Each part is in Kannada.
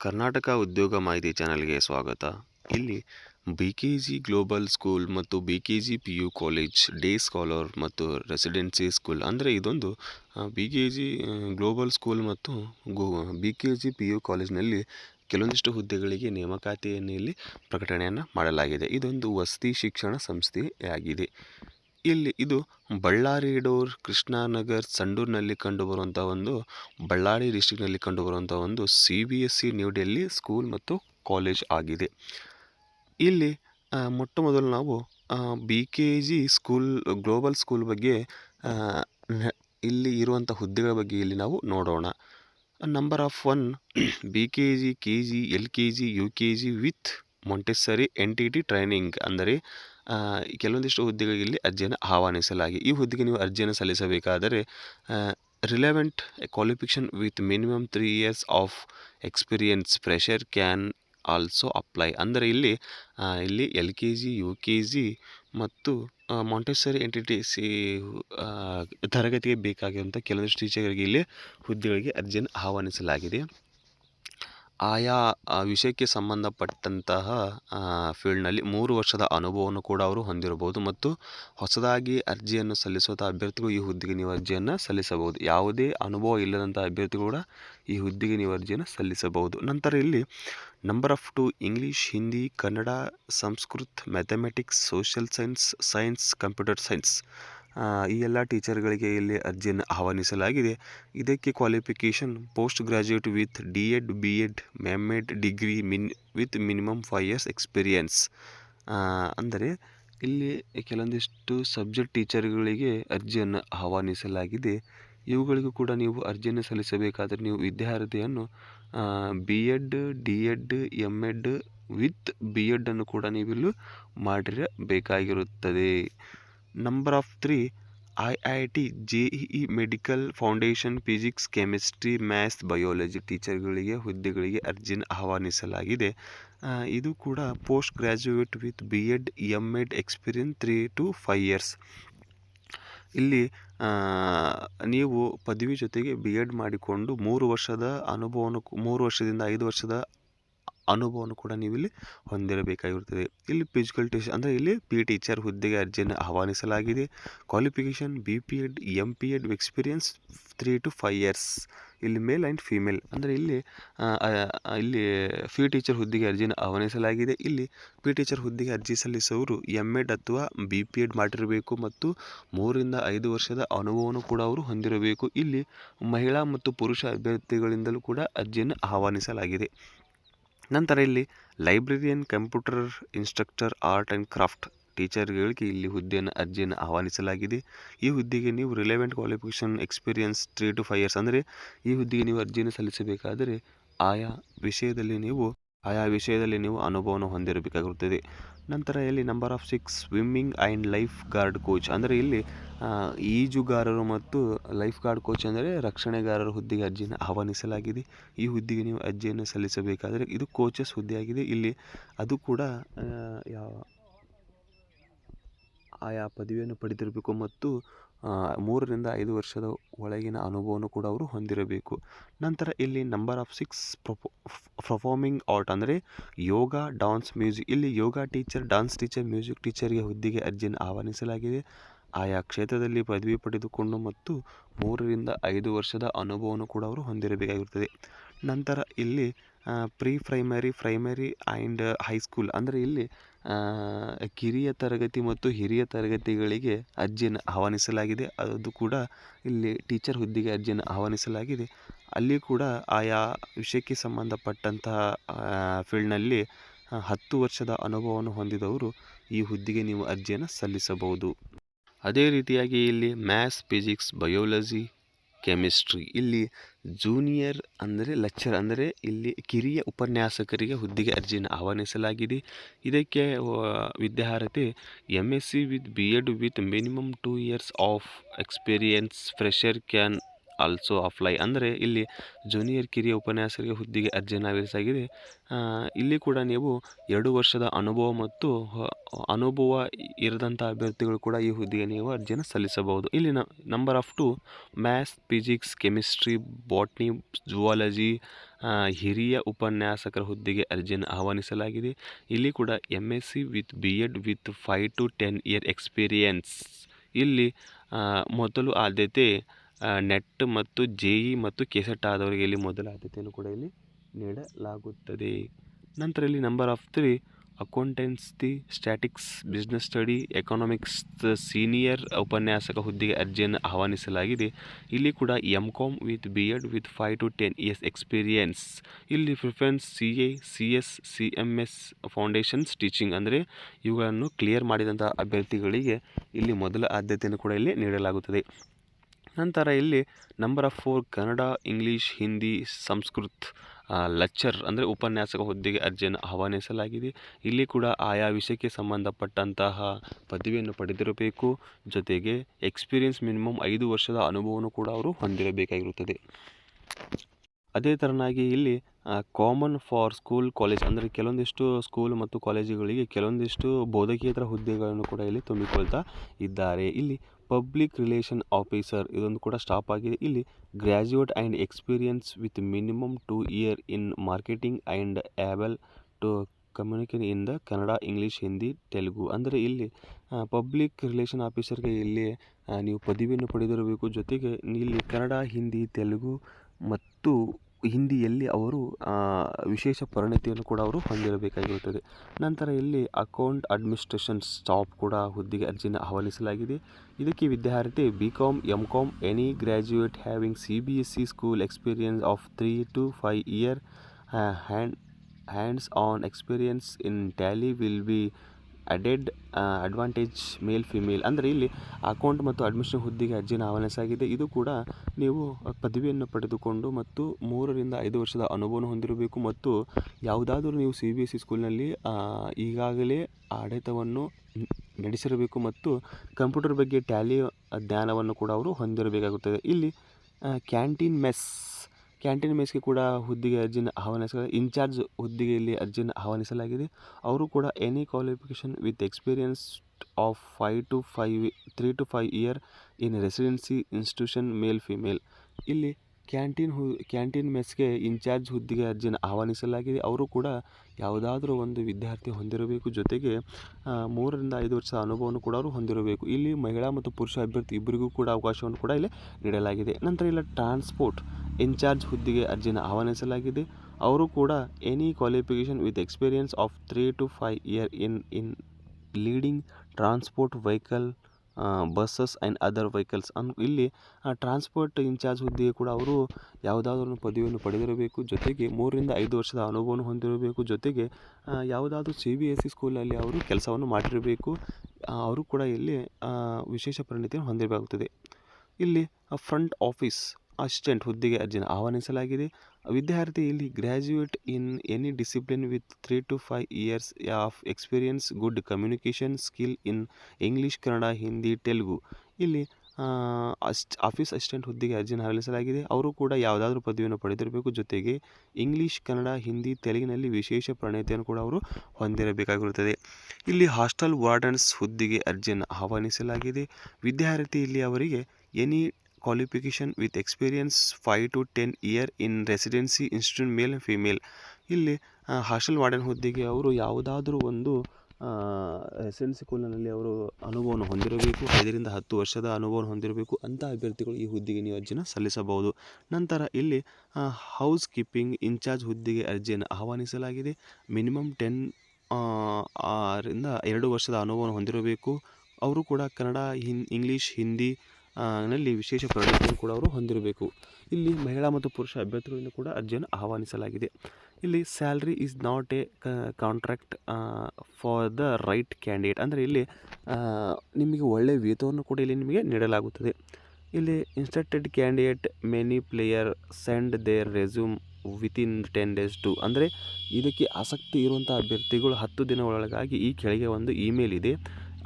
ಕರ್ನಾಟಕ ಉದ್ಯೋಗ ಮಾಹಿತಿ ಚಾನೆಲ್ಗೆ ಸ್ವಾಗತ. ಇಲ್ಲಿ B K G global school ಮತ್ತು B K G P U college day scholar ಮತ್ತು ರೆಸಿಡೆನ್ಸಿ ಸ್ಕೂಲ್ ಅಂದರೆ ಇದೊಂದು B K G global school ಮತ್ತು ಗೋ B K G P U ಕಾಲೇಜ್ನಲ್ಲಿ ಕೆಲವೊಂದಿಷ್ಟು ಹುದ್ದೆಗಳಿಗೆ ನೇಮಕಾತಿಯನ್ನು ಇಲ್ಲಿ ಪ್ರಕಟಣೆಯನ್ನು ಮಾಡಲಾಗಿದೆ. ಇದೊಂದು ವಸತಿ ಶಿಕ್ಷಣ ಸಂಸ್ಥೆಯಾಗಿದೆ. ಇಲ್ಲಿ ಇದು ಬಳ್ಳಾರಿ ಡೋರ್ ಕೃಷ್ಣಾನಗರ್ ಸಂಡೂರಿನಲ್ಲಿ ಕಂಡುಬರುವಂಥ ಒಂದು, ಬಳ್ಳಾರಿ ಡಿಸ್ಟಿಕ್ನಲ್ಲಿ ಕಂಡುಬರುವಂಥ ಒಂದು C B S C New Delhi school ಮತ್ತು ಕಾಲೇಜ್ ಆಗಿದೆ. ಇಲ್ಲಿ ಮೊಟ್ಟ ಮೊದಲು ನಾವು B K G school global school ಬಗ್ಗೆ ಇಲ್ಲಿ ಇರುವಂಥ ಹುದ್ದೆಗಳ ಬಗ್ಗೆ ಇಲ್ಲಿ ನಾವು ನೋಡೋಣ. Number of one B K G K G L K G U K G with Montessori N T T training ಅಂದರೆ ಕೆಲವೊಂದಿಷ್ಟು ಹುದ್ದೆಗಳಿಗೆ ಇಲ್ಲಿ ಅರ್ಜಿಯನ್ನು ಆಹ್ವಾನಿಸಲಾಗಿದೆ ಈ ಹುದ್ದೆಗೆ ನೀವು ಅರ್ಜಿಯನ್ನು ಸಲ್ಲಿಸಬೇಕಾದರೆ relevant qualification with minimum three years of experience fresher can also apply ಅಂದರೆ ಇಲ್ಲಿ ಇಲ್ಲಿ L K G U K G ಮತ್ತು ಮಾಂಟೆಸರಿ ಎಂಟಿಟಿ ಸಿ ತರಗತಿಗೆ ಬೇಕಾಗಿರುವಂಥ ಕೆಲವೊಂದಿಷ್ಟು ಟೀಚರ್ಗಳಿಗೆ ಇಲ್ಲಿ ಹುದ್ದೆಗಳಿಗೆ ಅರ್ಜಿಯನ್ನು ಆಹ್ವಾನಿಸಲಾಗಿದೆ. ಆಯಾ ವಿಷಯಕ್ಕೆ ಸಂಬಂಧಪಟ್ಟಂತಹ ಫೀಲ್ಡ್ನಲ್ಲಿ ಮೂರು ವರ್ಷದ ಅನುಭವವನ್ನು ಕೂಡ ಅವರು ಹೊಂದಿರಬಹುದು ಮತ್ತು ಹೊಸದಾಗಿ ಅರ್ಜಿಯನ್ನು ಸಲ್ಲಿಸುವಂಥ ಅಭ್ಯರ್ಥಿಗಳು ಈ ಹುದ್ದೆಗೆ ನೀವು ಅರ್ಜಿಯನ್ನು ಸಲ್ಲಿಸಬಹುದು. ಯಾವುದೇ ಅನುಭವ ಇಲ್ಲದಂಥ ಅಭ್ಯರ್ಥಿಗಳು ಕೂಡ ಈ ಹುದ್ದೆಗೆ ನೀವು ಅರ್ಜಿಯನ್ನು ಸಲ್ಲಿಸಬಹುದು. ನಂತರ ಇಲ್ಲಿ number of two English Hindi Kannada Sanskrit mathematics social science science computer science ಈ ಎಲ್ಲ ಟೀಚರ್ಗಳಿಗೆ ಇಲ್ಲಿ ಅರ್ಜಿಯನ್ನು ಆಹ್ವಾನಿಸಲಾಗಿದೆ. ಇದಕ್ಕೆ qualification post graduate with D Ed B Ed M Ed degree min with minimum five years experience ಅಂದರೆ ಇಲ್ಲಿ ಕೆಲವೊಂದಿಷ್ಟು ಸಬ್ಜೆಕ್ಟ್ ಟೀಚರ್ಗಳಿಗೆ ಅರ್ಜಿಯನ್ನು ಆಹ್ವಾನಿಸಲಾಗಿದೆ. ಇವುಗಳಿಗೂ ಕೂಡ ನೀವು ಅರ್ಜಿಯನ್ನು ಸಲ್ಲಿಸಬೇಕಾದರೆ ನೀವು ವಿದ್ಯಾರ್ಥಿಯನ್ನು B Ed D Ed M Ed with B ಎಡನ್ನು ಕೂಡ ನೀವಿಲ್ಲೂ ಮಾಡಿರಬೇಕಾಗಿರುತ್ತದೆ. Number of three I I T J E medical foundation physics chemistry maths biology ಟೀಚರ್ಗಳಿಗೆ ಹುದ್ದೆಗಳಿಗೆ ಅರ್ಜಿನ ಆಹ್ವಾನಿಸಲಾಗಿದೆ. ಇದು ಕೂಡ post graduate with B Ed M Ed experience three to five years ಇಲ್ಲಿ ನೀವು ಪದವಿ ಜೊತೆಗೆ ಬಿ ಎಡ್ ಮಾಡಿಕೊಂಡು ಮೂರು ವರ್ಷದ ಅನುಭವವನ್ನು ಕು- ಮೂರು ವರ್ಷದಿಂದ ಐದು ವರ್ಷದ ಅನುಭವವನ್ನು ಕೂಡ ನೀವು ಇಲ್ಲಿ ಹೊಂದಿರಬೇಕಾಗಿರುತ್ತದೆ. ಇಲ್ಲಿ ಫಿಸಿಕಲ್ ಟೆಸ್ಟ್ ಅಂದರೆ ಇಲ್ಲಿ ಪಿ ಟೀಚರ್ ಹುದ್ದೆಗೆ ಅರ್ಜಿಯನ್ನು ಆಹ್ವಾನಿಸಲಾಗಿದೆ. Qualification B P Ed M P Ed experience three to five years ಇಲ್ಲಿ ಮೇಲ್ ಆ್ಯಂಡ್ ಫೀಮೇಲ್ ಅಂದರೆ ಇಲ್ಲಿ ಇಲ್ಲಿ ಫಿ ಟೀಚರ್ ಹುದ್ದೆಗೆ ಅರ್ಜಿಯನ್ನು ಆಹ್ವಾನಿಸಲಾಗಿದೆ. ಇಲ್ಲಿ ಪಿ ಟೀಚರ್ ಹುದ್ದೆಗೆ ಅರ್ಜಿ ಸಲ್ಲಿಸುವವರು ಎಂ ಎಡ್ ಅಥವಾ ಬಿ ಪಿ ಎಡ್ ಮಾಡಿರಬೇಕು ಮತ್ತು ಮೂರರಿಂದ ಐದು ವರ್ಷದ ಅನುಭವವನ್ನು ಕೂಡ ಅವರು ಹೊಂದಿರಬೇಕು. ಇಲ್ಲಿ ಮಹಿಳಾ ಮತ್ತು ಪುರುಷ ಅಭ್ಯರ್ಥಿಗಳಿಂದಲೂ ಕೂಡ ಅರ್ಜಿಯನ್ನು ಆಹ್ವಾನಿಸಲಾಗಿದೆ. ನಂತರ ಇಲ್ಲಿ librarian, computer instructor, art and craft ಟೀಚರ್ಗಳಿಗೆ ಇಲ್ಲಿ ಹುದ್ದೆಯನ್ನು, ಅರ್ಜಿಯನ್ನು ಆಹ್ವಾನಿಸಲಾಗಿದೆ. ಈ ಹುದ್ದೆಗೆ ನೀವು relevant qualification, experience, three to five years ಅಂದರೆ ಈ ಹುದ್ದೆಗೆ ನೀವು ಅರ್ಜಿಯನ್ನು ಸಲ್ಲಿಸಬೇಕಾದರೆ ಆಯಾ ವಿಷಯದಲ್ಲಿ ನೀವು ಆಯಾ ವಿಷಯದಲ್ಲಿ ನೀವು ಅನುಭವವನ್ನು ಹೊಂದಿರಬೇಕಾಗಿರುತ್ತದೆ. ನಂತರ ಇಲ್ಲಿ number of six swimming and life guard coach ಅಂದರೆ ಇಲ್ಲಿ ಈಜುಗಾರರು ಮತ್ತು ಲೈಫ್ ಗಾರ್ಡ್ ಕೋಚ್ ಅಂದರೆ ರಕ್ಷಣೆಗಾರರ ಹುದ್ದೆಗೆ ಅರ್ಜಿಯನ್ನು ಆಹ್ವಾನಿಸಲಾಗಿದೆ. ಈ ಹುದ್ದೆಗೆ ನೀವು ಅರ್ಜಿಯನ್ನು ಸಲ್ಲಿಸಬೇಕಾದರೆ ಇದು ಕೋಚಸ್ ಹುದ್ದೆಯಾಗಿದೆ. ಇಲ್ಲಿ ಅದು ಕೂಡ ಯಾವ ಆಯಾ ಪದವಿಯನ್ನು ಪಡೆದಿರಬೇಕು ಮತ್ತು ಮೂರರಿಂದ ಐದು ವರ್ಷದ ಒಳಗಿನ ಅನುಭವವನ್ನು ಕೂಡ ಅವರು ಹೊಂದಿರಬೇಕು. ನಂತರ ಇಲ್ಲಿ number of six performing art ಅಂದರೆ ಯೋಗ ಡಾನ್ಸ್ ಮ್ಯೂಸಿಕ್ ಇಲ್ಲಿ yoga teacher dance teacher music ಟೀಚರ್ಗೆ ಹುದ್ದೆಗೆ ಅರ್ಜಿಯನ್ನು ಆಹ್ವಾನಿಸಲಾಗಿದೆ. ಆಯಾ ಕ್ಷೇತ್ರದಲ್ಲಿ ಪದವಿ ಪಡೆದುಕೊಂಡು ಮತ್ತು ಮೂರರಿಂದ ಐದು ವರ್ಷದ ಅನುಭವವನ್ನು ಕೂಡ ಅವರು ಹೊಂದಿರಬೇಕಾಗಿರುತ್ತದೆ. ನಂತರ ಇಲ್ಲಿ pre primary primary and high school ಅಂದರೆ ಇಲ್ಲಿ ಕಿರಿಯ ತರಗತಿ ಮತ್ತು ಹಿರಿಯ ತರಗತಿಗಳಿಗೆ ಅರ್ಜಿಯನ್ನು ಆಹ್ವಾನಿಸಲಾಗಿದೆ. ಅದು ಕೂಡ ಇಲ್ಲಿ ಟೀಚರ್ ಹುದ್ದೆಗೆ ಅರ್ಜಿಯನ್ನು ಆಹ್ವಾನಿಸಲಾಗಿದೆ. ಅಲ್ಲಿ ಕೂಡ ಆಯಾ ವಿಷಯಕ್ಕೆ ಸಂಬಂಧಪಟ್ಟಂತಹ ಫೀಲ್ಡ್ನಲ್ಲಿ ಹತ್ತು ವರ್ಷದ ಅನುಭವವನ್ನು ಹೊಂದಿದವರು ಈ ಹುದ್ದೆಗೆ ನೀವು ಅರ್ಜಿಯನ್ನು ಸಲ್ಲಿಸಬಹುದು. ಅದೇ ರೀತಿಯಾಗಿ ಇಲ್ಲಿ ಮ್ಯಾಥ್ಸ್, ಫಿಸಿಕ್ಸ್, ಬಯೋಲಜಿ ಕೆಮಿಸ್ಟ್ರಿ ಇಲ್ಲಿ ಜೂನಿಯರ್ ಅಂದರೆ ಲೆಕ್ಚರ್ ಅಂದರೆ ಇಲ್ಲಿ ಕಿರಿಯ ಉಪನ್ಯಾಸಕರಿಗೆ ಹುದ್ದೆಗೆ ಅರ್ಜಿಯನ್ನು ಆಹ್ವಾನಿಸಲಾಗಿದೆ. ಇದಕ್ಕೆ ವಿದ್ಯಾರ್ಹತೆ M S C with B Ed with minimum two years of experience fresher can also apply ಅಂದರೆ ಇಲ್ಲಿ ಜೂನಿಯರ್ ಕಿರಿಯ ಉಪನ್ಯಾಸಕರಿಗೆ ಹುದ್ದೆಗೆ ಅರ್ಜಿಯನ್ನು ಆ, ಇಲ್ಲಿ ಕೂಡ ನೀವು ಎರಡು ವರ್ಷದ ಅನುಭವ ಮತ್ತು ಅನುಭವ ಇರದಂಥ ಅಭ್ಯರ್ಥಿಗಳು ಕೂಡ ಈ ಹುದ್ದೆಗೆ ನೀವು ಅರ್ಜಿಯನ್ನು ಸಲ್ಲಿಸಬಹುದು. ಇಲ್ಲಿ number of two maths physics chemistry botany zoology ಹಿರಿಯ ಉಪನ್ಯಾಸಕರ ಹುದ್ದೆಗೆ ಅರ್ಜಿಯನ್ನು ಆಹ್ವಾನಿಸಲಾಗಿದೆ. ಇಲ್ಲಿ ಕೂಡ M S C with B Ed with five to ten year experience ಇಲ್ಲಿ ಮೊದಲು ಆದ್ಯತೆ ನೆಟ್ ಮತ್ತು ಜೆ ಇ ಮತ್ತು ಕೆಸೆಟ್ ಆದವರಿಗೆ ಇಲ್ಲಿ ಮೊದಲ ಆದ್ಯತೆಯನ್ನು ಕೂಡ ಇಲ್ಲಿ ನೀಡಲಾಗುತ್ತದೆ. ನಂತರ ಇಲ್ಲಿ number of three the statics business study economics senior ಉಪನ್ಯಾಸಕ ಹುದ್ದೆಗೆ ಅರ್ಜಿಯನ್ನು ಆಹ್ವಾನಿಸಲಾಗಿದೆ. ಇಲ್ಲಿ ಕೂಡ M com with B Ed with five to ten years experience ಇಲ್ಲಿ preference C A C S C M S foundations teaching ಅಂದರೆ ಇವುಗಳನ್ನು ಕ್ಲಿಯರ್ ಮಾಡಿದಂಥ ಅಭ್ಯರ್ಥಿಗಳಿಗೆ ಇಲ್ಲಿ ಮೊದಲ ಆದ್ಯತೆಯನ್ನು ಕೂಡ ಇಲ್ಲಿ ನೀಡಲಾಗುತ್ತದೆ. ನಂತರ ಇಲ್ಲಿ number of four Kannada, English, Hindi, Sanskrit lecture ಅಂದರೆ ಉಪನ್ಯಾಸಕ ಹುದ್ದೆಗೆ ಅರ್ಜಿಯನ್ನು ಆಹ್ವಾನಿಸಲಾಗಿದೆ. ಇಲ್ಲಿ ಕೂಡ ಆಯಾ ವಿಷಯಕ್ಕೆ ಸಂಬಂಧಪಟ್ಟಂತಹ ಪದವಿಯನ್ನು ಪಡೆದಿರಬೇಕು. ಜೊತೆಗೆ ಎಕ್ಸ್ಪೀರಿಯನ್ಸ್ ಮಿನಿಮಮ್ ಐದು ವರ್ಷದ ಅನುಭವವನ್ನು ಕೂಡ ಅವರು ಹೊಂದಿರಬೇಕಾಗಿರುತ್ತದೆ. ಅದೇ ಥರನಾಗಿ ಇಲ್ಲಿ ಕಾಮನ್ ಫಾರ್ ಸ್ಕೂಲ್ ಕಾಲೇಜ್ ಅಂದರೆ ಕೆಲವೊಂದಿಷ್ಟು ಸ್ಕೂಲ್ ಮತ್ತು ಕಾಲೇಜುಗಳಿಗೆ ಕೆಲವೊಂದಿಷ್ಟು ಬೋಧಕೇತರ ಹುದ್ದೆಗಳನ್ನು ಕೂಡ ಇಲ್ಲಿ ತುಂಬಿಕೊಳ್ತಾ ಇದ್ದಾರೆ. ಇಲ್ಲಿ ಪಬ್ಲಿಕ್ ರಿಲೇಷನ್ ಆಫೀಸರ್ ಇದೊಂದು ಕೂಡ ಸ್ಟಾಪ್ ಆಗಿದೆ. ಇಲ್ಲಿ graduate and experience with minimum two year in marketing and able to communicate in the Kannada English Hindi Telugu ಅಂದರೆ ಇಲ್ಲಿ ಪಬ್ಲಿಕ್ ರಿಲೇಷನ್ ಆಫೀಸರ್ಗೆ ಇಲ್ಲಿ ನೀವು ಪದವಿಯನ್ನು ಪಡೆದಿರಬೇಕು. ಜೊತೆಗೆ ಇಲ್ಲಿ ಕನ್ನಡ ಹಿಂದಿ ತೆಲುಗು ಮತ್ತು ಹಿಂದಿಯಲ್ಲಿ ಅವರು ವಿಶೇಷ ಪರಿಣತಿಯನ್ನು ಕೂಡ ಅವರು ಹೊಂದಿರಬೇಕಾಗಿರುತ್ತದೆ. ನಂತರ ಇಲ್ಲಿ ಅಕೌಂಟ್ ಅಡ್ಮಿನಿಸ್ಟ್ರೇಷನ್ ಸ್ಟಾಫ್ ಕೂಡ ಹುದ್ದೆಗೆ ಅರ್ಜಿನ ಆಹ್ವಾನಿಸಲಾಗಿದೆ. ಇದಕ್ಕೆ ವಿದ್ಯಾರ್ಥಿ B com M com any graduate, having C B S C school experience of three to five year hand, hands on experience in Tally will be added advantage male female ಅಂದರೆ ಇಲ್ಲಿ ಅಕೌಂಟ್ ಮತ್ತು ಅಡ್ಮಿಷನ್ ಹುದ್ದೆಗೆ ಅರ್ಜಿನ ಆಹ್ವಾನಿಸಾಗಿದೆ ಇದು ಕೂಡ ನೀವು ಪದವಿಯನ್ನು ಪಡೆದುಕೊಂಡು ಮತ್ತು ಮೂರರಿಂದ ಐದು ವರ್ಷದ ಅನುಭವವನ್ನು ಹೊಂದಿರಬೇಕು ಮತ್ತು ಯಾವುದಾದರೂ ನೀವು ಸಿ ಬಿ ಎಸ್ ಸಿ ಸ್ಕೂಲ್ನಲ್ಲಿ ಈಗಾಗಲೇ ಆಡಳಿತವನ್ನು ನಡೆಸಿರಬೇಕು ಮತ್ತು ಕಂಪ್ಯೂಟರ್ ಬಗ್ಗೆ ಟ್ಯಾಲಿ ಜ್ಞಾನವನ್ನು ಕೂಡ ಅವರು ಹೊಂದಿರಬೇಕಾಗುತ್ತದೆ. ಇಲ್ಲಿ ಕ್ಯಾಂಟೀನ್ ಮೆಸ್ ಕ್ಯಾಂಟೀನ್ ಮೇಸ್ಗೆ ಕೂಡ ಹುದ್ದೆಗೆ ಅರ್ಜಿಯನ್ನು ಆಹ್ವಾನಿಸಲಾಗಿದೆ. ಇನ್ಚಾರ್ಜ್ ಹುದ್ದೆಗೆ ಇಲ್ಲಿ ಅರ್ಜಿಯನ್ನು ಆಹ್ವಾನಿಸಲಾಗಿದೆ. ಅವರು ಕೂಡ any qualification with experience of five to five three to five year in residency institution male female ಇಲ್ಲಿ ಕ್ಯಾಂಟೀನ್ ಹು, ಕ್ಯಾಂಟೀನ್ ಮೆಸ್ಗೆ ಇನ್ಚಾರ್ಜ್ ಹುದ್ದೆಗೆ ಅರ್ಜಿಯನ್ನು ಆಹ್ವಾನಿಸಲಾಗಿದೆ. ಅವರು ಕೂಡ ಯಾವುದಾದ್ರೂ ಒಂದು ವಿದ್ಯಾರ್ಥಿ ಹೊಂದಿರಬೇಕು. ಜೊತೆಗೆ ಮೂರರಿಂದ ಐದು ವರ್ಷ ಅನುಭವವನ್ನು ಕೂಡ ಅವರು ಹೊಂದಿರಬೇಕು. ಇಲ್ಲಿ ಮಹಿಳಾ ಮತ್ತು ಪುರುಷ ಅಭ್ಯರ್ಥಿ ಇಬ್ಬರಿಗೂ ಕೂಡ ಅವಕಾಶವನ್ನು ಕೂಡ ಇಲ್ಲಿ ನೀಡಲಾಗಿದೆ. ನಂತರ ಇಲ್ಲ ಟ್ರಾನ್ಸ್ಪೋರ್ಟ್ ಇನ್ಚಾರ್ಜ್ ಹುದ್ದೆಗೆ ಅರ್ಜಿನ ಆಹ್ವಾನಿಸಲಾಗಿದೆ. ಅವರು ಕೂಡ any qualification with experience of three to five year in in leading transport vehicle buses and other vehicles ಅನ್, ಇಲ್ಲಿ ಟ್ರಾನ್ಸ್ಪೋರ್ಟ್ ಇನ್ಚಾರ್ಜ್ ಹುದ್ದೆಗೆ ಕೂಡ ಅವರು ಯಾವುದಾದ್ರೂ ಪದವಿಯನ್ನು ಪಡೆದಿರಬೇಕು. ಜೊತೆಗೆ ಮೂರರಿಂದ ಐದು ವರ್ಷದ ಅನುಭವವನ್ನು ಹೊಂದಿರಬೇಕು. ಜೊತೆಗೆ ಯಾವುದಾದರೂ ಯಾವುದಾದ್ರೂ ಸಿ ಬಿ ಎಸ್ ಸಿ ಸ್ಕೂಲಲ್ಲಿ ಅವರು ಕೆಲಸವನ್ನು ಮಾಡಿರಬೇಕು. ಅವರು ಕೂಡ ಇಲ್ಲಿ ವಿಶೇಷ ಪರಿಣಿತಿಯನ್ನು ಹೊಂದಿರಬೇಕಾಗುತ್ತದೆ ಇಲ್ಲಿ ಫ್ರಂಟ್ ಆಫೀಸ್ ಅಸಿಸ್ಟೆಂಟ್ ಹುದ್ದೆಗೆ ಅರ್ಜಿಯನ್ನು ಆಹ್ವಾನಿಸಲಾಗಿದೆ. ವಿದ್ಯಾರ್ಥಿ ಇಲ್ಲಿ graduate in any discipline with three to five years of experience, good communication skill in English, Kannada, Hindi, Telugu. ಇಲ್ಲಿ ಅಸ್ಟ್ ಆಫೀಸ್ ಅಸಿಸ್ಟೆಂಟ್ ಹುದ್ದೆಗೆ ಅರ್ಜಿಯನ್ನು ಆಹ್ವಾನಿಸಲಾಗಿದೆ. ಅವರು ಕೂಡ ಯಾವುದಾದ್ರೂ ಪದವಿಯನ್ನು ಪಡೆದಿರಬೇಕು. ಜೊತೆಗೆ ಇಂಗ್ಲೀಷ್, ಕನ್ನಡ, ಹಿಂದಿ, ತೆಲುಗಿನಲ್ಲಿ ವಿಶೇಷ ಪ್ರಣಯತೆಯನ್ನು ಕೂಡ ಅವರು ಹೊಂದಿರಬೇಕಾಗಿರುತ್ತದೆ. ಇಲ್ಲಿ ಹಾಸ್ಟೆಲ್ ವಾರ್ಡನ್ಸ್ ಹುದ್ದೆಗೆ ಅರ್ಜಿಯನ್ನು ಆಹ್ವಾನಿಸಲಾಗಿದೆ. ವಿದ್ಯಾರ್ಥಿ ಇಲ್ಲಿ ಅವರಿಗೆ any qualification with experience five to ten year in residency institute male female ಇಲ್ಲಿ ಹಾಸ್ಟೆಲ್ ವಾರ್ಡನ್ ಹುದ್ದೆಗೆ ಅವರು ಯಾವುದಾದ್ರೂ ಒಂದು ರೆಸಿಡೆನ್ಸಿ ಸ್ಕೂಲಿನಲ್ಲಿ ಅವರು ಅನುಭವವನ್ನು ಹೊಂದಿರಬೇಕು, ಐದರಿಂದ ಹತ್ತು ವರ್ಷದ ಅನುಭವವನ್ನು ಹೊಂದಿರಬೇಕು ಅಂಥ ಅಭ್ಯರ್ಥಿಗಳು ಈ ಹುದ್ದೆಗೆ ನೀವು ಅರ್ಜಿನ ಸಲ್ಲಿಸಬಹುದು. ನಂತರ ಇಲ್ಲಿ ಹೌಸ್ ಕೀಪಿಂಗ್ ಇನ್ಚಾರ್ಜ್ ಹುದ್ದೆಗೆ ಅರ್ಜಿಯನ್ನು ಆಹ್ವಾನಿಸಲಾಗಿದೆ. ಮಿನಿಮಮ್ ಟೆನ್ ಆರಿಂದ ಎರಡು ವರ್ಷದ ಅನುಭವವನ್ನು ಹೊಂದಿರಬೇಕು. ಅವರು ಕೂಡ ಕನ್ನಡ, ಹಿನ್ ಇಂಗ್ಲೀಷ್ ಹಿಂದಿ ನಲ್ಲಿ ವಿಶೇಷ ಪರಿಣತಿಯನ್ನು ಕೂಡ ಅವರು ಹೊಂದಿರಬೇಕು. ಇಲ್ಲಿ ಮಹಿಳಾ ಮತ್ತು ಪುರುಷ ಅಭ್ಯರ್ಥಿಗಳಿಂದ ಕೂಡ ಅರ್ಜಿಯನ್ನು ಆಹ್ವಾನಿಸಲಾಗಿದೆ. ಇಲ್ಲಿ salary is not a contract for the right candidate ಅಂದರೆ ಇಲ್ಲಿ ನಿಮಗೆ ಒಳ್ಳೆಯ ವೇತವನ್ನು ಕೂಡ ಇಲ್ಲಿ ನಿಮಗೆ ನೀಡಲಾಗುತ್ತದೆ. ಇಲ್ಲಿ instructed candidate many player send their resume within ten days to ಅಂದರೆ ಇದಕ್ಕೆ ಆಸಕ್ತಿ ಇರುವಂಥ ಅಭ್ಯರ್ಥಿಗಳು ಹತ್ತು ದಿನಗಳೊಳಗಾಗಿ ಈ ಕೆಳಗೆ ಒಂದು ಇಮೇಲ್ ಇದೆ.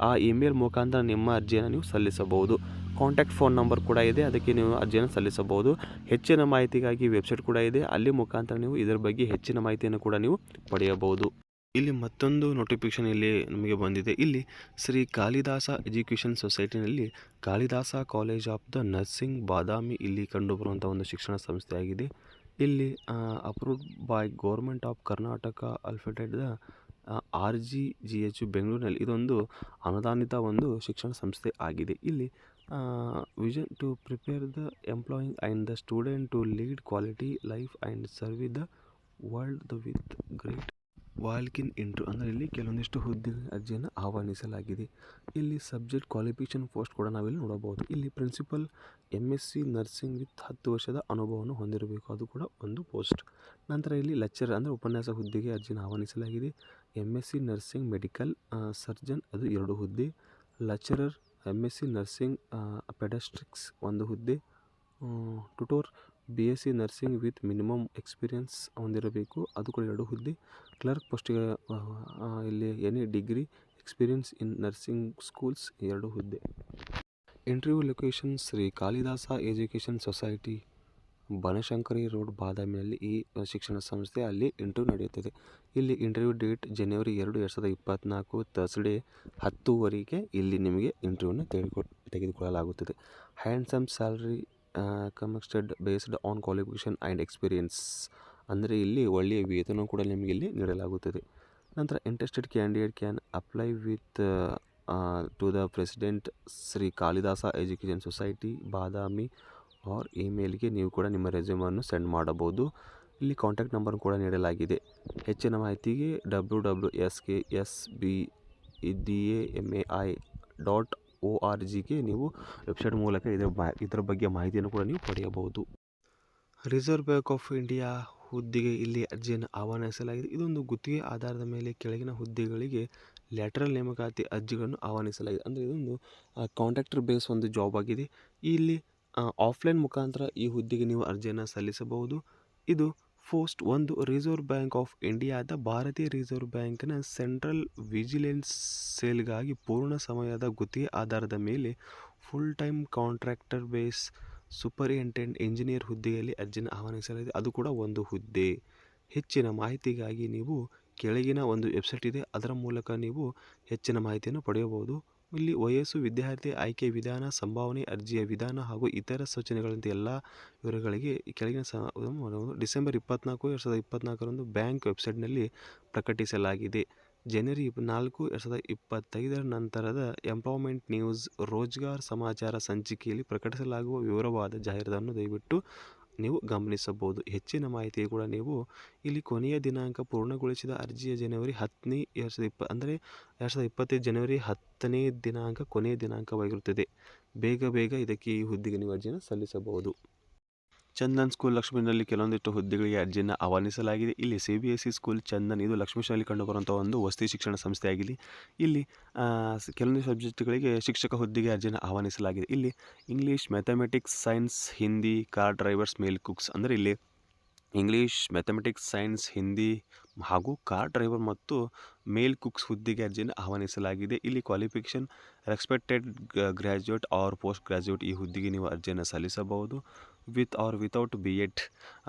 ಆ ಇಮೇಲ್ ಮುಖಾಂತರ ನಿಮ್ಮ ಅರ್ಜಿಯನ್ನು ನೀವು ಸಲ್ಲಿಸಬಹುದು. ಕಾಂಟ್ಯಾಕ್ಟ್ ಫೋನ್ ನಂಬರ್ ಕೂಡ ಇದೆ. ಅದಕ್ಕೆ ನೀವು ಅರ್ಜಿಯನ್ನು ಸಲ್ಲಿಸಬಹುದು. ಹೆಚ್ಚಿನ ಮಾಹಿತಿಗಾಗಿ ವೆಬ್ಸೈಟ್ ಕೂಡ ಇದೆ. ಅಲ್ಲಿ ಮುಖಾಂತರ ನೀವು ಇದರ ಬಗ್ಗೆ ಹೆಚ್ಚಿನ ಮಾಹಿತಿಯನ್ನು ಕೂಡ ನೀವು ಪಡೆಯಬಹುದು. ಇಲ್ಲಿ ಮತ್ತೊಂದು ನೋಟಿಫಿಕೇಶನ್ ಇಲ್ಲಿ ನಮಗೆ ಬಂದಿದೆ. ಇಲ್ಲಿ Shri Kalidasa education ಸೊಸೈಟಿನಲ್ಲಿ Kalidasa college of the nursing Badami ಇಲ್ಲಿ ಕಂಡುಬರುವಂಥ ಒಂದು ಶಿಕ್ಷಣ ಸಂಸ್ಥೆಯಾಗಿದೆ. ಇಲ್ಲಿ approved by government of Karnataka ಅಲ್ಫೆಟೆಡ್ R G G H ಬೆಂಗಳೂರಿನಲ್ಲಿ ಇದೊಂದು ಅನುದಾನಿತ ಒಂದು ಶಿಕ್ಷಣ ಸಂಸ್ಥೆ ಆಗಿದೆ. ಇಲ್ಲಿ vision to prepare the employing and the student to lead quality life and serve the world the with great ವಾಲ್ಕಿನ್ ಇಂಟ್ರು. ಅಂದರೆ ಇಲ್ಲಿ ಕೆಲವೊಂದಿಷ್ಟು ಹುದ್ದೆ ಅರ್ಜಿಯನ್ನು ಆಹ್ವಾನಿಸಲಾಗಿದೆ. ಇಲ್ಲಿ ಸಬ್ಜೆಕ್ಟ್ ಕ್ವಾಲಿಫಿಕೇಷನ್ ಪೋಸ್ಟ್ ಕೂಡ ನಾವಿಲ್ಲಿ ನೋಡಬಹುದು. ಇಲ್ಲಿ principal M S C nursing with ಹತ್ತು ವರ್ಷದ ಅನುಭವವನ್ನು ಹೊಂದಿರಬೇಕು. ಅದು ಕೂಡ ಒಂದು ಪೋಸ್ಟ್. ನಂತರ ಇಲ್ಲಿ ಲೆಕ್ಚರ್ ಅಂದರೆ ಉಪನ್ಯಾಸ ಹುದ್ದೆಗೆ ಅರ್ಜಿಯನ್ನು ಆಹ್ವಾನಿಸಲಾಗಿದೆ. M S C nursing medical surgeon ಅದು ಎರಡು ಹುದ್ದೆ. Lecturer M S C nursing paediatrics ಒಂದು ಹುದ್ದೆ. Tutor B S C nursing with minimum experience ಹೊಂದಿರಬೇಕು. ಅದು ಕೂಡ ಎರಡು ಹುದ್ದೆ. ಕ್ಲರ್ಕ್ ಪೋಸ್ಟಿಗೆ ಇಲ್ಲಿ any degree experience in nursing schools ಎರಡು ಹುದ್ದೆ. Interview location Shri Kalidasa education society Banashankari road ಬಾದಾಮಿಯಲ್ಲಿ ಈ ಶಿಕ್ಷಣ ಸಂಸ್ಥೆ ಅಲ್ಲಿ ಇಂಟರ್ವ್ಯೂ ನಡೆಯುತ್ತದೆ. ಇಲ್ಲಿ ಇಂಟರ್ವ್ಯೂ ಡೇಟ್ ಜನವರಿ ಎರಡು ಎರಡು ಸಾವಿರದ ಇಪ್ಪತ್ತ್ನಾಲ್ಕು ತರ್ಸ್ಡೇ ಹತ್ತುವರೆಗೆ ಇಲ್ಲಿ ನಿಮಗೆ ಇಂಟರ್ವ್ಯೂನ ತೆಗೆದುಕೊ, ತೆಗೆದುಕೊಳ್ಳಲಾಗುತ್ತದೆ. Handsome salary ಕಮಿಕ್ಸ್ಟೆಡ್ based on qualification and experience ಅಂದರೆ ಇಲ್ಲಿ ಒಳ್ಳೆಯ ವೇತನ ಕೂಡ ನಿಮಗೆ ಇಲ್ಲಿ ನೀಡಲಾಗುತ್ತದೆ. ನಂತರ interested candidate can apply with to the president Shri Kalidasa education society Badami or ಇಮೇಲ್ಗೆ ನೀವು ಕೂಡ ನಿಮ್ಮ ರೆಸ್ಯೂಮನ್ನು ಸೆಂಡ್ ಮಾಡಬಹುದು. ಇಲ್ಲಿ ಕಾಂಟ್ಯಾಕ್ಟ್ ನಂಬರ್ ಕೂಡ ನೀಡಲಾಗಿದೆ. ಹೆಚ್ಚಿನ ಮಾಹಿತಿಗೆ W W S K S B D A M A I dot O R ಜಿಗೆ ನೀವು ವೆಬ್ಸೈಟ್ ಮೂಲಕ ಇದರ ಇದರ ಬಗ್ಗೆ ಮಾಹಿತಿಯನ್ನು ಕೂಡ ನೀವು ಪಡೆಯಬಹುದು. ರಿಸರ್ವ್ ಬ್ಯಾಂಕ್ ಆಫ್ ಇಂಡಿಯಾ ಹುದ್ದೆಗೆ ಇಲ್ಲಿ ಅರ್ಜಿಯನ್ನು ಆಹ್ವಾನಿಸಲಾಗಿದೆ. ಇದೊಂದು ಗುತ್ತಿಗೆ ಆಧಾರದ ಮೇಲೆ ಕೆಳಗಿನ ಹುದ್ದೆಗಳಿಗೆ ಲ್ಯಾಟ್ರಲ್ ನೇಮಕಾತಿ ಅರ್ಜಿಗಳನ್ನು ಆಹ್ವಾನಿಸಲಾಗಿದೆ. ಅಂದರೆ ಇದೊಂದು ಕಾಂಟ್ರಾಕ್ಟರ್ ಬೇಸ್ ಒಂದು ಜಾಬ್ ಆಗಿದೆ. ಇಲ್ಲಿ ಆಫ್ಲೈನ್ ಮುಖಾಂತರ ಈ ಹುದ್ದೆಗೆ ನೀವು ಅರ್ಜಿಯನ್ನು ಸಲ್ಲಿಸಬಹುದು. ಇದು ಪೋಸ್ಟ್ ಒಂದು ರಿಸರ್ವ್ ಬ್ಯಾಂಕ್ ಆಫ್ ಇಂಡಿಯಾದ ಭಾರತೀಯ ರಿಸರ್ವ್ ಬ್ಯಾಂಕ್ನ ಸೆಂಟ್ರಲ್ ವಿಜಿಲೆನ್ಸ್ ಸೇಲ್ಗಾಗಿ ಪೂರ್ಣ ಸಮಯದ ಗುತ್ತಿಗೆ ಆಧಾರದ ಮೇಲೆ full time contractor base superintend engineer ಹುದ್ದೆಯಲ್ಲಿ ಅರ್ಜಿನ ಆಹ್ವಾನಿಸಲಾಗಿದೆ. ಅದು ಕೂಡ ಒಂದು ಹುದ್ದೆ. ಹೆಚ್ಚಿನ ಮಾಹಿತಿಗಾಗಿ ನೀವು ಕೆಳಗಿನ ಒಂದು ವೆಬ್ಸೈಟ್ ಇದೆ. ಅದರ ಮೂಲಕ ನೀವು ಹೆಚ್ಚಿನ ಮಾಹಿತಿಯನ್ನು ಪಡೆಯಬಹುದು. ಇಲ್ಲಿ ವಯಸ್ಸು, ವಿದ್ಯಾರ್ಥಿ ಆಯ್ಕೆ ವಿಧಾನ, ಸಂಭಾವನೆ, ಅರ್ಜಿಯ ವಿಧಾನ ಹಾಗೂ ಇತರ ಸೂಚನೆಗಳಂತೆ ಎಲ್ಲ ವಿವರಗಳಿಗೆ ಕೆಳಗಿನ ಸ ಡಿಸೆಂಬರ್ ಇಪ್ಪತ್ನಾಲ್ಕು, ಎರಡು ಸಾವಿರದ ಇಪ್ಪತ್ನಾಲ್ಕರಂದು ಬ್ಯಾಂಕ್ ವೆಬ್ಸೈಟ್ನಲ್ಲಿ ಪ್ರಕಟಿಸಲಾಗಿದೆ. ಜನವರಿ ನಾಲ್ಕು, ಎರಡು ಸಾವಿರದ ಇಪ್ಪತ್ತೈದರ ನಂತರದ ಎಂಪವರ್ಮೆಂಟ್ ನ್ಯೂಸ್ ರೋಜ್ಗಾರ್ ಸಮಾಚಾರ ಸಂಚಿಕೆಯಲ್ಲಿ ಪ್ರಕಟಿಸಲಾಗುವ ವಿವರವಾದ ಜಾಹೀರಾತನ್ನು ದಯವಿಟ್ಟು ನೀವು ಗಮನಿಸಬಹುದು. ಹೆಚ್ಚಿನ ಮಾಹಿತಿ ಕೂಡ ನೀವು ಇಲ್ಲಿ ಕೊನೆಯ ದಿನಾಂಕ ಪೂರ್ಣಗೊಳಿಸಿದ ಅರ್ಜಿಯ ಜನವರಿ ಹತ್ತನೇ, ಎರಡು ಸಾವಿರದ ಇಪ್ಪ ಅಂದರೆ ಎರಡು ಸಾವಿರದ ಇಪ್ಪತ್ತೈದು ಜನವರಿ ಹತ್ತನೇ ದಿನಾಂಕ ಕೊನೆಯ ದಿನಾಂಕವಾಗಿರುತ್ತದೆ. ಬೇಗ ಬೇಗ ಇದಕ್ಕೆ ಈ ಹುದ್ದೆಗೆ ನೀವು ಅರ್ಜಿಯನ್ನು ಸಲ್ಲಿಸಬಹುದು. ಚಂದನ್ ಸ್ಕೂಲ್ ಲಕ್ಷ್ಮೀನಲ್ಲಿ ಕೆಲವೊಂದಿಷ್ಟು ಹುದ್ದೆಗಳಿಗೆ ಅರ್ಜಿಯನ್ನು ಆಹ್ವಾನಿಸಲಾಗಿದೆ. ಇಲ್ಲಿ C B S C school Chandan, ಇದು ಲಕ್ಷ್ಮೀಶನಲ್ಲಿ ಕಂಡುಬರುವಂಥ ಒಂದು ವಸತಿ ಶಿಕ್ಷಣ ಸಂಸ್ಥೆಯಾಗಿದೆ. ಇಲ್ಲಿ ಕೆಲವೊಂದು ಸಬ್ಜೆಕ್ಟ್ಗಳಿಗೆ ಶಿಕ್ಷಕ ಹುದ್ದೆಗೆ ಅರ್ಜಿಯನ್ನು ಆಹ್ವಾನಿಸಲಾಗಿದೆ. ಇಲ್ಲಿ English mathematics science Hindi car drivers male cooks ಅಂದರೆ ಇಲ್ಲಿ ಇಂಗ್ಲೀಷ್ ಮ್ಯಾಥಮೆಟಿಕ್ಸ್ ಸೈನ್ಸ್ ಹಿಂದಿ ಹಾಗೂ ಕಾರ್ ಡ್ರೈವರ್ ಮತ್ತು ಮೇಲ್ ಕುಕ್ಸ್ ಹುದ್ದೆಗೆ ಅರ್ಜಿಯನ್ನು ಆಹ್ವಾನಿಸಲಾಗಿದೆ. ಇಲ್ಲಿ qualification respected graduate or post graduate ಈ ಹುದ್ದೆಗೆ ನೀವು ಅರ್ಜಿಯನ್ನು ಸಲ್ಲಿಸಬಹುದು. With or without B Ed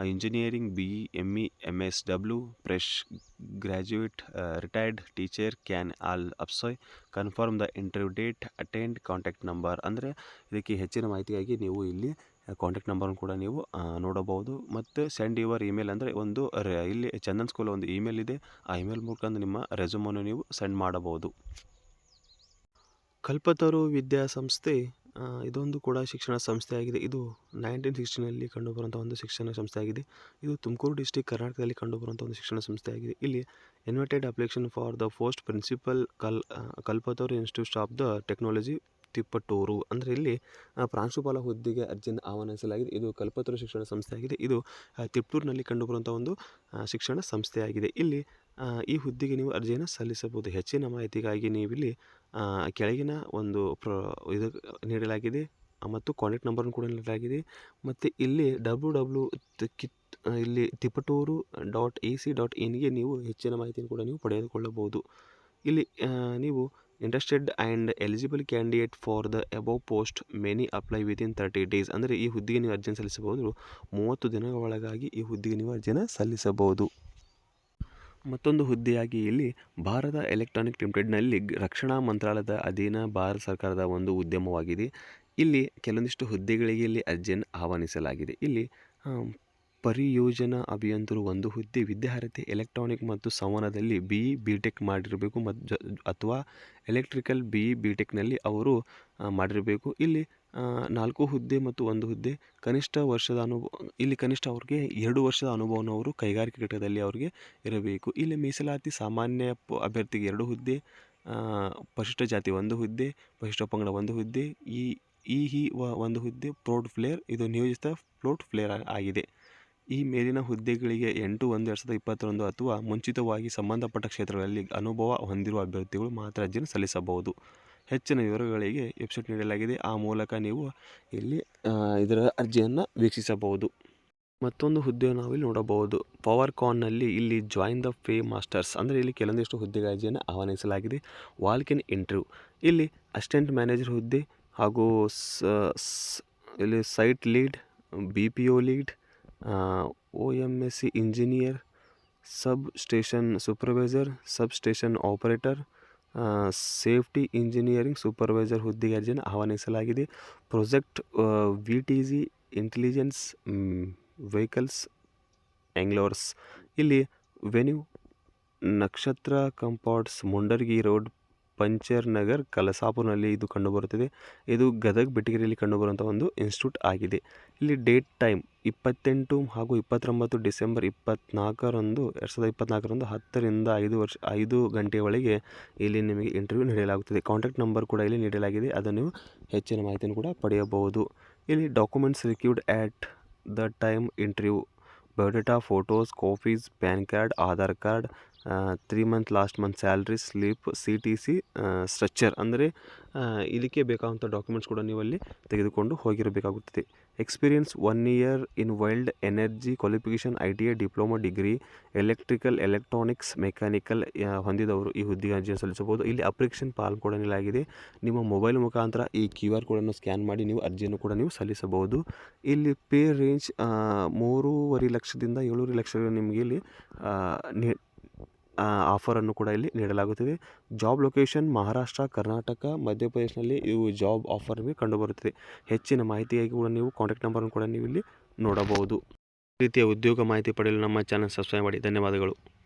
engineering B E M E M S W fresh graduate retired teacher can all ಅಪ್ಸೋಯ್ confirm the interview date attend contact number ಅಂದರೆ ಇದಕ್ಕೆ ಹೆಚ್ಚಿನ ಮಾಹಿತಿಯಾಗಿ ನೀವು ಇಲ್ಲಿ ಕಾಂಟ್ಯಾಕ್ಟ್ ನಂಬರ್ನ ಕೂಡ ನೀವು ನೋಡಬಹುದು. ಮತ್ತು ಸೆಂಡ್ ಯುವರ್ ಇಮೇಲ್ ಅಂದರೆ ಒಂದು ಇಲ್ಲಿ ಚಂದನ್ ಸ್ಕೂಲ್ ಒಂದು ಇಮೇಲ್ ಇದೆ. ಆ ಇಮೇಲ್ ಮೂಲಕ ನಿಮ್ಮ ರೆಸ್ಯೂಮನ್ನು ನೀವು ಸೆಂಡ್ ಮಾಡಬಹುದು. ಕಲ್ಪತರು ವಿದ್ಯಾಸಂಸ್ಥೆ ಇದೊಂದು ಕೂಡ ಶಿಕ್ಷಣ ಸಂಸ್ಥೆಯಾಗಿದೆ. ಇದು ನೈನ್ಟೀನ್ ಸಿಕ್ಸ್ಟಿನಲ್ಲಿ ಕಂಡುಬರುವಂಥ ಒಂದು ಶಿಕ್ಷಣ ಸಂಸ್ಥೆಯಾಗಿದೆ. ಇದು ತುಮಕೂರು ಡಿಸ್ಟಿಕ್ ಕರ್ನಾಟಕದಲ್ಲಿ ಕಂಡುಬರುವಂಥ ಒಂದು ಶಿಕ್ಷಣ ಸಂಸ್ಥೆಯಾಗಿದೆ. ಇಲ್ಲಿ invited application for the post principal ಕಲ್ Kalpataru institute of the technology Tiptur ಅಂದರೆ ಇಲ್ಲಿ ಪ್ರಾಂಶುಪಾಲ ಹುದ್ದೆಗೆ ಅರ್ಜಿಯನ್ನು ಆಹ್ವಾನಿಸಲಾಗಿದೆ. ಇದು ಕಲ್ಪತರು ಶಿಕ್ಷಣ ಸಂಸ್ಥೆಯಾಗಿದೆ. ಇದು ತಿಪ್ಟೂರಿನಲ್ಲಿ ಕಂಡುಬರುವಂಥ ಒಂದು ಶಿಕ್ಷಣ ಸಂಸ್ಥೆಯಾಗಿದೆ. ಇಲ್ಲಿ ಈ ಹುದ್ದೆಗೆ ನೀವು ಅರ್ಜಿಯನ್ನು ಸಲ್ಲಿಸಬಹುದು. ಹೆಚ್ಚಿನ ಮಾಹಿತಿಗಾಗಿ ನೀವಿಲ್ಲಿ ಕೆಳಗಿನ ಒಂದು ಪ್ರ, ಇದು ನೀಡಲಾಗಿದೆ. ಮತ್ತು ಕಾಂಟ್ಯಾಕ್ಟ್ ನಂಬರನ್ನು ಕೂಡ ನೀಡಲಾಗಿದೆ. ಮತ್ತು ಇಲ್ಲಿ ಡಬ್ಲ್ಯೂ ಡಬ್ಲ್ಯೂ ಕಿತ್ ಇಲ್ಲಿ Tiptur dot A C dot ಇನ್ಗೆ ನೀವು ಹೆಚ್ಚಿನ ಮಾಹಿತಿಯನ್ನು ಕೂಡ ನೀವು ಪಡೆದುಕೊಳ್ಳಬಹುದು. ಇಲ್ಲಿ ನೀವು interested and eligible candidate for the above post many apply within thirty days ಅಂದರೆ ಈ ಹುದ್ದೆಗೆ ನೀವು ಅರ್ಜಿಯನ್ನು ಸಲ್ಲಿಸಬಹುದು. ಮೂವತ್ತು ದಿನಗಳ ಒಳಗಾಗಿ ಈ ಹುದ್ದೆಗೆ ನೀವು ಅರ್ಜಿಯನ್ನು ಸಲ್ಲಿಸಬಹುದು. ಮತ್ತೊಂದು ಹುದ್ದೆಯಾಗಿ ಇಲ್ಲಿ ಭಾರತ ಎಲೆಕ್ಟ್ರಾನಿಕ್ ಲಿಮಿಟೆಡ್ನಲ್ಲಿ ರಕ್ಷಣಾ ಮಂತ್ರಾಲಯದ ಅಧೀನ ಭಾರತ ಸರ್ಕಾರದ ಒಂದು ಉದ್ಯಮವಾಗಿದೆ. ಇಲ್ಲಿ ಕೆಲವೊಂದಿಷ್ಟು ಹುದ್ದೆಗಳಿಗೆ ಇಲ್ಲಿ ಅರ್ಜಿಯನ್ನು ಆಹ್ವಾನಿಸಲಾಗಿದೆ. ಇಲ್ಲಿ ಪರಿಯೋಜನಾ ಅಭಿಯಂತರು ಒಂದು ಹುದ್ದೆ ವಿದ್ಯಾರ್ಹತೆ, ಎಲೆಕ್ಟ್ರಾನಿಕ್ ಮತ್ತು ಸಂವಹನದಲ್ಲಿ ಬಿ ಇ ಬಿ ಟೆಕ್ ಮಾಡಿರಬೇಕು ಮತ್ತು ಅಥವಾ ಎಲೆಕ್ಟ್ರಿಕಲ್ ಬಿ ಇ ಬಿ ಟೆಕ್ನಲ್ಲಿ ಅವರು ಮಾಡಿರಬೇಕು. ಇಲ್ಲಿ ನಾಲ್ಕು ಹುದ್ದೆ ಮತ್ತು ಒಂದು ಹುದ್ದೆ. ಕನಿಷ್ಠ ವರ್ಷದ ಅನುಭವ, ಇಲ್ಲಿ ಕನಿಷ್ಠ ಅವ್ರಿಗೆ ಎರಡು ವರ್ಷದ ಅನುಭವವನ್ನು ಅವರು ಕೈಗಾರಿಕೆ ಘಟಕದಲ್ಲಿ ಅವರಿಗೆ ಇರಬೇಕು. ಇಲ್ಲಿ ಮೀಸಲಾತಿ ಸಾಮಾನ್ಯ ಅಭ್ಯರ್ಥಿಗೆ ಎರಡು ಹುದ್ದೆ ಪರಿಶಿಷ್ಟ ಜಾತಿ ಒಂದು ಹುದ್ದೆ, ಪರಿಶಿಷ್ಟ ಪಂಗಡ ಒಂದು ಹುದ್ದೆ, ಈ ಈ ಹಿ ಒಂದು ಹುದ್ದೆ ಪ್ರೋಡ್ ಫ್ಲೇರ್, ಇದು ನಿಯೋಜಿತ ಫ್ಲೋಟ್ ಫ್ಲೇರ್ ಆಗಿದೆ. ಈ ಮೇಲಿನ ಹುದ್ದೆಗಳಿಗೆ ಎಂಟು ಒಂದು ಎರಡು ಸಾವಿರದ ಇಪ್ಪತ್ತೊಂದು ಅಥವಾ ಮುಂಚಿತವಾಗಿ ಸಂಬಂಧಪಟ್ಟ ಕ್ಷೇತ್ರಗಳಲ್ಲಿ ಅನುಭವ ಹೊಂದಿರುವ ಅಭ್ಯರ್ಥಿಗಳು ಮಾತ್ರ ಅರ್ಜಿಯನ್ನು ಸಲ್ಲಿಸಬಹುದು. ಹೆಚ್ಚಿನ ವಿವರಗಳಿಗೆ ವೆಬ್ಸೈಟ್ ನೀಡಲಾಗಿದೆ. ಆ ಮೂಲಕ ನೀವು ಇಲ್ಲಿ ಇದರ ಅರ್ಜಿಯನ್ನು ವೀಕ್ಷಿಸಬಹುದು. ಮತ್ತೊಂದು ಹುದ್ದೆಯನ್ನು ಇಲ್ಲಿ ನೋಡಬಹುದು. ಪವರ್ ಕಾನ್ನಲ್ಲಿ ಇಲ್ಲಿ ಜಾಯಿನ್ ದ ಫೇ ಮಾಸ್ಟರ್ಸ್ ಅಂದರೆ ಇಲ್ಲಿ ಕೆಲವೊಂದಿಷ್ಟು ಹುದ್ದೆಗಳ ಅರ್ಜಿಯನ್ನು ಆಹ್ವಾನಿಸಲಾಗಿದೆ. ಇನ್ ಇಂಟರ್ವ್ಯೂ ಇಲ್ಲಿ ಅಸಿಸ್ಟೆಂಟ್ ಮ್ಯಾನೇಜರ್ ಹುದ್ದೆ ಹಾಗೂ ಇಲ್ಲಿ site lead B P O lead O M S C engineer sub station supervisor sub station operator safety engineering supervisor ಹುದ್ದೆಗೆ ಅರ್ಜಿಯನ್ನು ಆಹ್ವಾನಿಸಲಾಗಿದೆ. Project V T G intelligence vehicles ಎಂಗ್ಲೋರ್ಸ್ ಇಲ್ಲಿ venue Nakshatra compounds Mundargi road Panchar Nagar ಕಲಸಾಪುರ್ನಲ್ಲಿ ಇದು ಕಂಡುಬರುತ್ತದೆ. ಇದು ಗದಗ ಬೆಟಗಿರಿಯಲ್ಲಿ ಕಂಡುಬರುವಂಥ ಒಂದು ಇನ್ಸ್ಟಿಟ್ಯೂಟ್ ಆಗಿದೆ. ಇಲ್ಲಿ ಡೇಟ್ ಟೈಮ್ ಇಪ್ಪತ್ತೆಂಟು ಹಾಗೂ ಇಪ್ಪತ್ತೊಂಬತ್ತು ಡಿಸೆಂಬರ್ ಇಪ್ಪತ್ನಾಲ್ಕರಂದು, ಎರಡು ಸಾವಿರದ ಇಪ್ಪತ್ತ್ನಾಲ್ಕರಂದು ಹತ್ತರಿಂದ ಐದು ವರ್ಷ, ಐದು ಗಂಟೆಯ ಒಳಗೆ ಇಲ್ಲಿ ನಿಮಗೆ ಇಂಟರ್ವ್ಯೂ ನೀಡಲಾಗುತ್ತದೆ. ಕಾಂಟ್ಯಾಕ್ಟ್ ನಂಬರ್ ಕೂಡ ಇಲ್ಲಿ ನೀಡಲಾಗಿದೆ. ಅದನ್ನು ನೀವು ಹೆಚ್ಚಿನ ಮಾಹಿತಿಯನ್ನು ಕೂಡ ಪಡೆಯಬಹುದು. ಇಲ್ಲಿ documents required at the time interview. Biodata, photos, copies, PAN card, Aadhaar card three month last month salary slip C T C structure ಅಂದರೆ ಇದಕ್ಕೆ ಬೇಕಾದಂಥ ಡಾಕ್ಯುಮೆಂಟ್ಸ್ ಕೂಡ ನೀವು ಅಲ್ಲಿ ತೆಗೆದುಕೊಂಡು ಹೋಗಿರಬೇಕಾಗುತ್ತದೆ. Experience one year in wild energy qualification I T I diploma degree electrical electronics mechanical ಹೊಂದಿದವರು ಈ ಹುದ್ದೆಗೆ ಅರ್ಜಿ ಸಲ್ಲಿಸಬಹುದು. ಇಲ್ಲಿ ಅಪ್ಲಿಕೇಶನ್ ಫಾರ್ಮ್ ಕೂಡ ನೀಡಲಾಗಿದೆ. ನಿಮ್ಮ ಮೊಬೈಲ್ ಮುಖಾಂತರ ಈ ಕ್ಯೂ ಆರ್ ಕೋಡನ್ನು ಸ್ಕ್ಯಾನ್ ಮಾಡಿ ನೀವು ಅರ್ಜಿಯನ್ನು ಕೂಡ ನೀವು ಸಲ್ಲಿಸಬಹುದು. ಇಲ್ಲಿ ಪೇ ರೇಂಜ್ ಮೂರುವರೆ ಲಕ್ಷದಿಂದ ಏಳೂವರೆ ಲಕ್ಷ ನಿಮಗೆ ಇಲ್ಲಿ ಆಫರನ್ನು ಕೂಡ ಇಲ್ಲಿ ನೀಡಲಾಗುತ್ತದೆ. ಜಾಬ್ ಲೊಕೇಶನ್ ಮಹಾರಾಷ್ಟ್ರ, ಕರ್ನಾಟಕ ಮಧ್ಯಪ್ರದೇಶನಲ್ಲಿ ಇವು ಜಾಬ್ ಆಫರ್ ಕಂಡುಬರುತ್ತದೆ. ಹೆಚ್ಚಿನ ಮಾಹಿತಿಯಾಗಿ ಕೂಡ ನೀವು ಕಾಂಟ್ಯಾಕ್ಟ್ ನಂಬರನ್ನು ಕೂಡ ನೀವು ಇಲ್ಲಿ ನೋಡಬಹುದು. ರೀತಿಯ ಉದ್ಯೋಗ ಮಾಹಿತಿ ಪಡೆಯಲು ನಮ್ಮ ಚಾನಲ್ ಸಬ್ಸ್ಕ್ರೈಬ್ ಮಾಡಿ. ಧನ್ಯವಾದಗಳು.